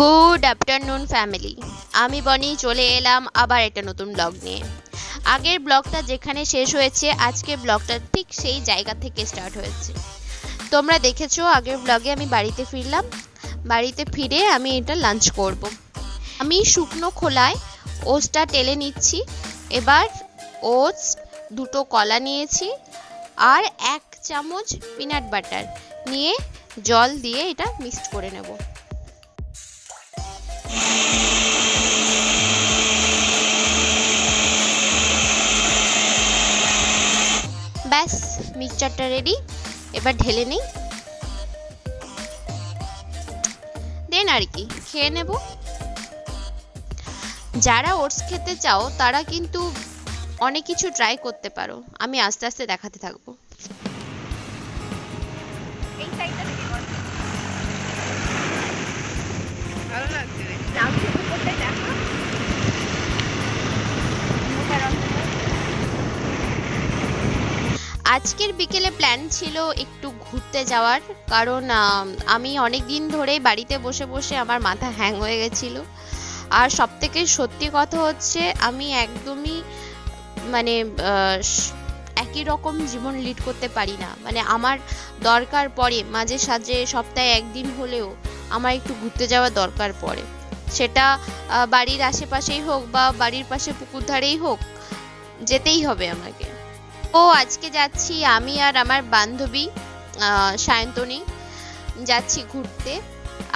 Good afternoon family আমি বনি, চলে এলাম আবার একটা নতুন ব্লগ নিয়ে। আগের ব্লগটা যেখানে শেষ হয়েছে আজকের ব্লগটা ঠিক সেই জায়গা থেকে স্টার্ট হয়েছে। তোমরা দেখেছ, আগের ব্লগে আমি বাড়িতে ফিরলাম। বাড়িতে ফিরে আমি এটা লাঞ্চ করব। আমি শুকনো খোলায় ওটসটা টেলে নিচ্ছি। এবার ওটস দুটো কলা নিয়েছি আর এক চামচ পিনাট বাটার নিয়ে জল দিয়ে এটা মিক্সড করে নেব। ব্যাস, মিক্সচারটা রেডি এবার ঢেলে নেই। দেন আর কি, খেয়ে নেব। যারা ওটস খেতে চাও, তারা কিন্তু অনেক কিছু ট্রাই করতে পারো। আমি আস্তে আস্তে দেখাতে থাকব। ভালো লাগছে আজকের বিকেলে প্ল্যান ছিল একটু ঘুরতে যাওয়ার, কারণ, আমি অনেক দিন ধরেই বাড়িতে বসে বসে আমার মাথা হ্যাং হয়ে গেছিল। আর সব থেকে সত্যি কথা হচ্ছে, আমি একদমই মানে একই রকম জীবন লিড করতে পারি না। মানে আমার দরকার পড়ে, মাঝে সাঝে সপ্তাহে একদিন হলেও আমার একটু ঘুরতে যাওয়ার দরকার পড়ে। সেটা বাড়ির আশেপাশেই হোক বা বাড়ির পাশে পুকুর ধারেই হোক যেতেই হবে আমাকে। ও আজকে যাচ্ছি আমি আর আমার বান্ধবী সায়ন্তনী যাচ্ছি ঘুরতে।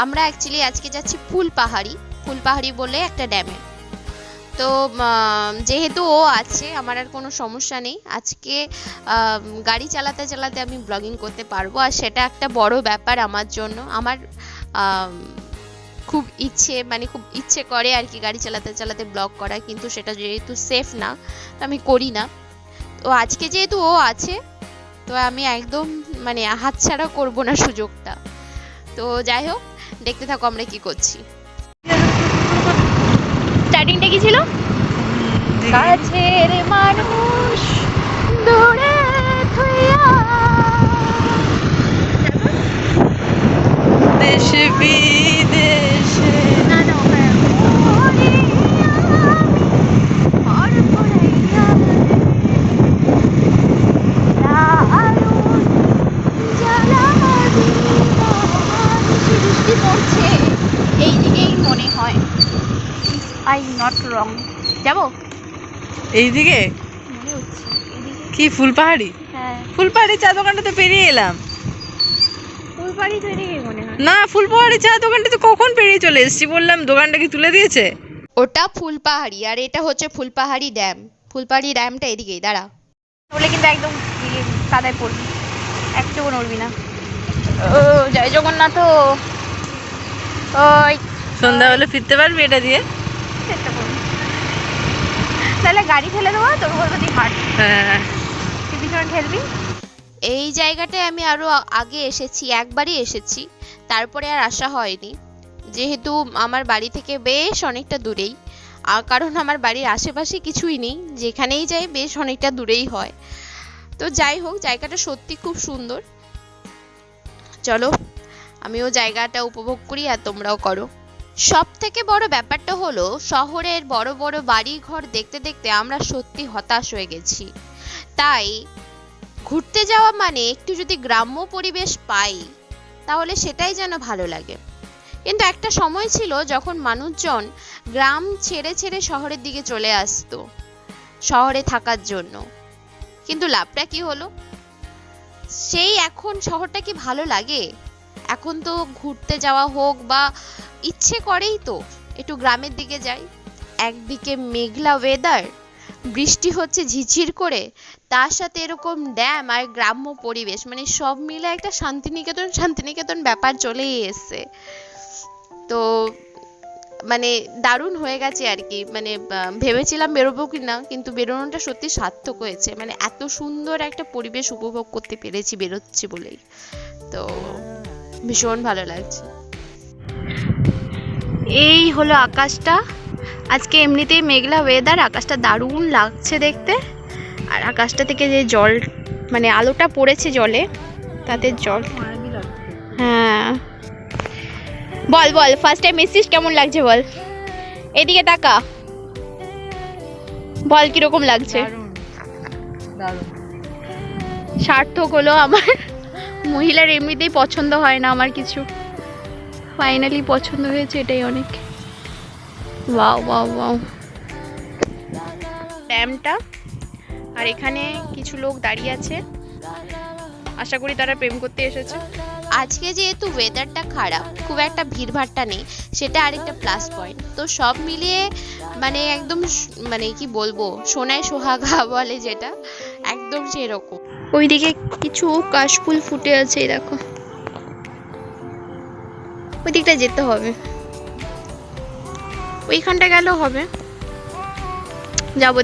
আমরা অ্যাকচুয়ালি আজকে যাচ্ছি ফুলপাহাড়ি ফুলপাহাড়ি বলে একটা ড্যামে তো যেহেতু ও আছে আমার আর কোনো সমস্যা নেই। আজকে গাড়ি চালাতে চালাতে আমি ব্লগিং করতে পারব আর সেটা একটা বড় ব্যাপার আমার জন্য। আমার আম, খুব ইচ্ছে মানে খুব ইচ্ছে করে আর কি গাড়ি চালাতে চালাতে ব্লগ করা কিন্তু সেটা যেহেতু সেফ না তো আমি করি না। তো আজকে যেহেতু ও আছে তো আমি একদম মানে হাতছাড়া করব না সুযোগটা। তো যাই হোক দেখতে থাকো আমরা কি করছি। স্টার্টিংটা কি ছিল? কাছের মানুষ দূরে থইয়া দেশে বিদেশে না না ওখানে আর পড়াইয়া লালন জ্বালা দিবা। বৃষ্টি বৃষ্টি পড়ছে এই দিকেই মনে হয় আই নট রং যাব? এইদিকে? কি ফুলপাহাড়ি হ্যাঁ। ফুলপাহাড়ি চা পেরিয়ে এলাম। ফুলবাড়ি তো মনে হয়। না ফুলপাহাড়ি চা দোকানটাতে কখন পেরিয়ে চলে এসেছি বললাম দোকানটা কি তুলে দিয়েছে? ওটা ফুলপাহাড়ি আর এটা হচ্ছে ফুলপাহাড়ি ড্যাম। ফুলপাহাড়ি ড্যামটা এদিকেই দাঁড়া। বলে কিন্তু একদম কাদায় পড়বি। একটুকু নড়বি না। ও জয় জগন্নাথ। ওই। সন্ধ্যা হলে ফিরতে পারবি এটা দিয়ে? তাহলে গাড়ি ফেলে দেবো তোর বলব তুই হাট। হ্যাঁ। তুই পিছনে ঠেলবি? এই জায়গাটায় আমি আরও আগে এসেছি একবারই এসেছি। তারপরে আর আসা হয়নি। যেহেতু আমার বাড়ি থেকে বেশ অনেকটা দূরেই। আর কারণ আমার বাড়ির আশেপাশে কিছুই নেই। যেখানেই যাই বেশ অনেকটা দূরেই হয়। তো যাই হোক জায়গাটা সত্যি খুব সুন্দর। চলো আমিও জায়গাটা উপভোগ করি আর তোমরাও করো। সব থেকে বড় ব্যাপারটা হলো, শহরের বড় বড় বাড়ি ঘর দেখতে দেখতে আমরা সত্যি হতাশ হয়ে গেছি। তাই ঘুরতে যাওয়া মানে একটু যদি গ্রাম্য পরিবেশ পাই, তাহলে সেটাই যেন ভালো লাগে। কিন্তু একটা সময় ছিল যখন মানুষজন গ্রাম ছেড়ে ছেড়ে শহরের দিকে চলে আসতো, শহরে থাকার জন্য। কিন্তু লাভটা কি হলো? সেই এখন শহরটা কি ভালো লাগে? এখন তো ঘুরতে যাওয়া হোক বা ইচ্ছে করেই তো একটু গ্রামের দিকে যাই। একদিকে মেঘলা ওয়েদার বৃষ্টি হচ্ছে ঝিঝির করে, তার সাথে এরকম ড্যাম আর গ্রাম্য পরিবেশ মানে সব মিলে একটা শান্তিনিকেতন শান্তিনিকেতন ব্যাপার চলেই এসছে। তো মানে দারুণ হয়ে গেছে আর কি মানে ভেবেছিলাম বেরোবো কি না কিন্তু বেরোনোটা সত্যি সার্থক হয়েছে। মানে এত সুন্দর একটা পরিবেশ উপভোগ করতে পেরেছি, বেরোচ্ছি বলেই। তো ভীষণ ভালো লাগছে। এই হলো আকাশটা। আজকে এমনিতেই মেঘলা ওয়েদার আকাশটা দারুণ লাগছে দেখতে। আর আকাশটা থেকে যে জল মানে আলোটা পড়েছে জলে তাতে জল হ্যাঁ। বল বল ফার্স্ট টাইম এসেছিস? কেমন লাগছে বল? এদিকে তাকা। বল কীরকম লাগছে? সার্থক হলো আমার। মহিলার এমনিতেই পছন্দ হয় না আমার কিছু। ফাইনালি পছন্দ হয়েছে এটাই অনেক। ওয়াও ওয়াও ওয়াও ড্যামটা আর এখানে কিছু লোক দাঁড়িয়ে আছে। আশা করি তারা প্রেম করতে এসেছে। আজকে যেহেতু ওয়েদারটা খারাপ খুব একটা ভিড়ভাট্টা নেই সেটা আরেকটা প্লাস পয়েন্ট তো সব মিলিয়ে মানে একদম মানে কি বলব সোনায় সোহাগা বলে যেটা একদম সেরকম। ওইদিকে কিছু কাশফুল ফুটে আছে এই দেখো। ওই দিকটা যেতে হবে। ওইখানটা গেলেও হবে। যাব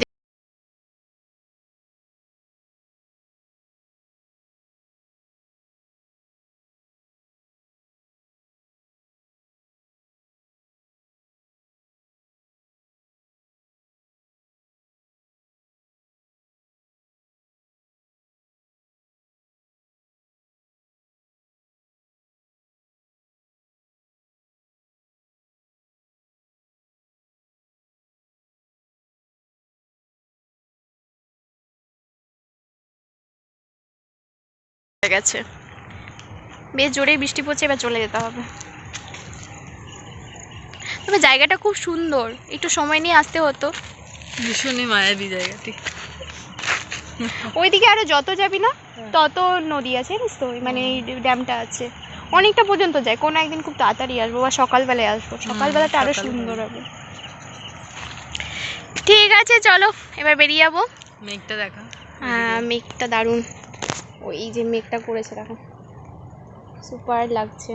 হয়ে গেছে। বেশ জোরেই বৃষ্টি পড়ছে এবার চলে যেতে হবে। তবে জায়গাটা খুব সুন্দর একটু সময় নিয়ে আসতে হতো। ভীষণই মায়াবী জায়গাটি। ওইদিকে আরও যত যাবি না তত নদী আছে জানিস তো? মানে এই ড্যামটা আছে। অনেকটা পর্যন্ত যায় কোনো একদিন খুব তাড়াতাড়ি আসব বা সকালবেলায় আসব। সকালবেলাটা আরও সুন্দর হবে। ঠিক আছে চলো এবার বেরিয়ে যাব। মেঘটা দেখা। হ্যাঁ মেঘটা দারুণ। ওই যে মেঘটা করেছে, দেখো। সুপার লাগছে।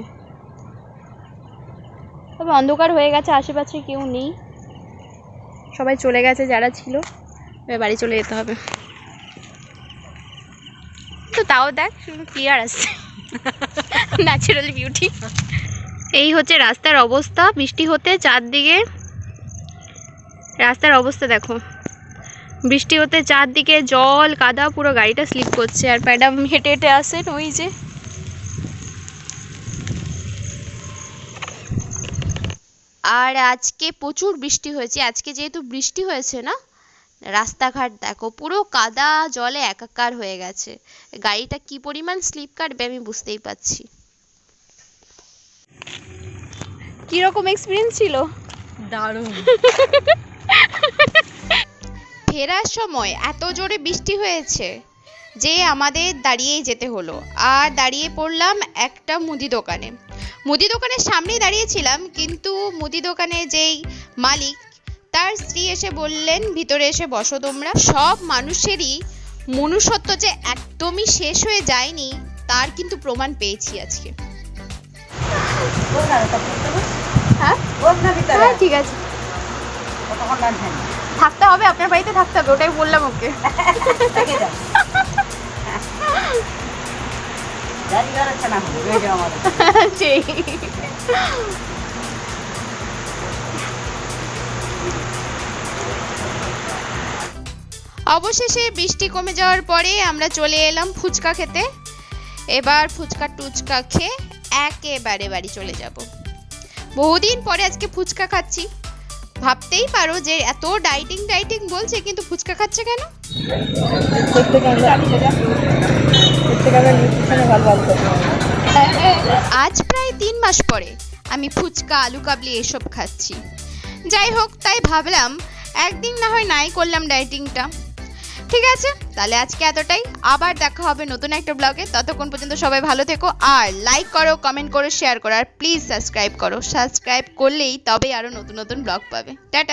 তবে অন্ধকার হয়ে গেছে, আশেপাশে কেউ নেই। সবাই চলে গেছে, যারা ছিল, এবার বাড়ি চলে যেতে হবে। তো তাও দেখ, শুধু ক্লিয়ার আসছে। ন্যাচারাল বিউটি এই হচ্ছে রাস্তার অবস্থা, বৃষ্টি হতে চারদিকে। রাস্তার অবস্থা দেখো। বৃষ্টি হতে চারদিকে জল কাদা পুরো গাড়িটা স্লিপ করছে। আর ম্যাডাম হেঁটে হেঁটে আসেন ওই যে। আর আজকে প্রচুর বৃষ্টি হয়েছে। আজকে যেহেতু বৃষ্টি হয়েছে না রাস্তাঘাট দেখো পুরো কাদা জলে একাকার হয়ে গেছে। গাড়িটা কি পরিমাণ স্লিপ কাটবে আমি বুঝতেই পারছি। কীরকম এক্সপিরিয়েন্স ছিল? দারুণ। ফেরার সময় এত জোরে বৃষ্টি হয়েছে যে আমাদের দাঁড়িয়েই যেতে হলো। আর দাঁড়িয়ে পড়লাম একটা মুদি দোকানে। মুদি দোকানের সামনেই দাঁড়িয়েছিলাম কিন্তু মুদি দোকানে যেই মালিক তার স্ত্রী এসে বললেন ভিতরে এসে বসো তোমরা। সব মানুষেরই মনুষ্যত্ব যে একদমই শেষ হয়ে যায়নি তার কিন্তু প্রমাণ পেয়েছি আজকে। হ্যাঁ হ্যাঁ ঠিক আছে। থাকতে হবে আপনার বাড়িতে থাকতে হবে ওটাই বললাম ওকে। সেই অবশেষে বৃষ্টি কমে যাওয়ার পরে আমরা চলে এলাম ফুচকা খেতে। এবার ফুচকা টুচকা খেয়ে একেবারে বাড়ি চলে যাব। বহুদিন পরে আজকে ফুচকা খাচ্ছি। ভাবতেই পারো যে এত ডাইটিং ডাইটিং বলছে, কিন্তু ফুচকা খাচ্ছে কেন? আজ প্রায় তিন মাস পরে আমি ফুচকা, আলু কাবলি এসব খাচ্ছি। যাই হোক, তাই ভাবলাম একদিন না হয় নাই করলাম ডাইটিংটা ঠিক আছে? তাহলে আজকে এতটাই। আবার দেখা হবে নতুন একটা ব্লগে ততক্ষণ পর্যন্ত সবাই ভালো থেকো আর লাইক করো কমেন্ট করো শেয়ার করো, আর প্লিজ সাবস্ক্রাইব করো। সাবস্ক্রাইব করলেই তবেই আরও নতুন নতুন ব্লগ পাবে। টাটা!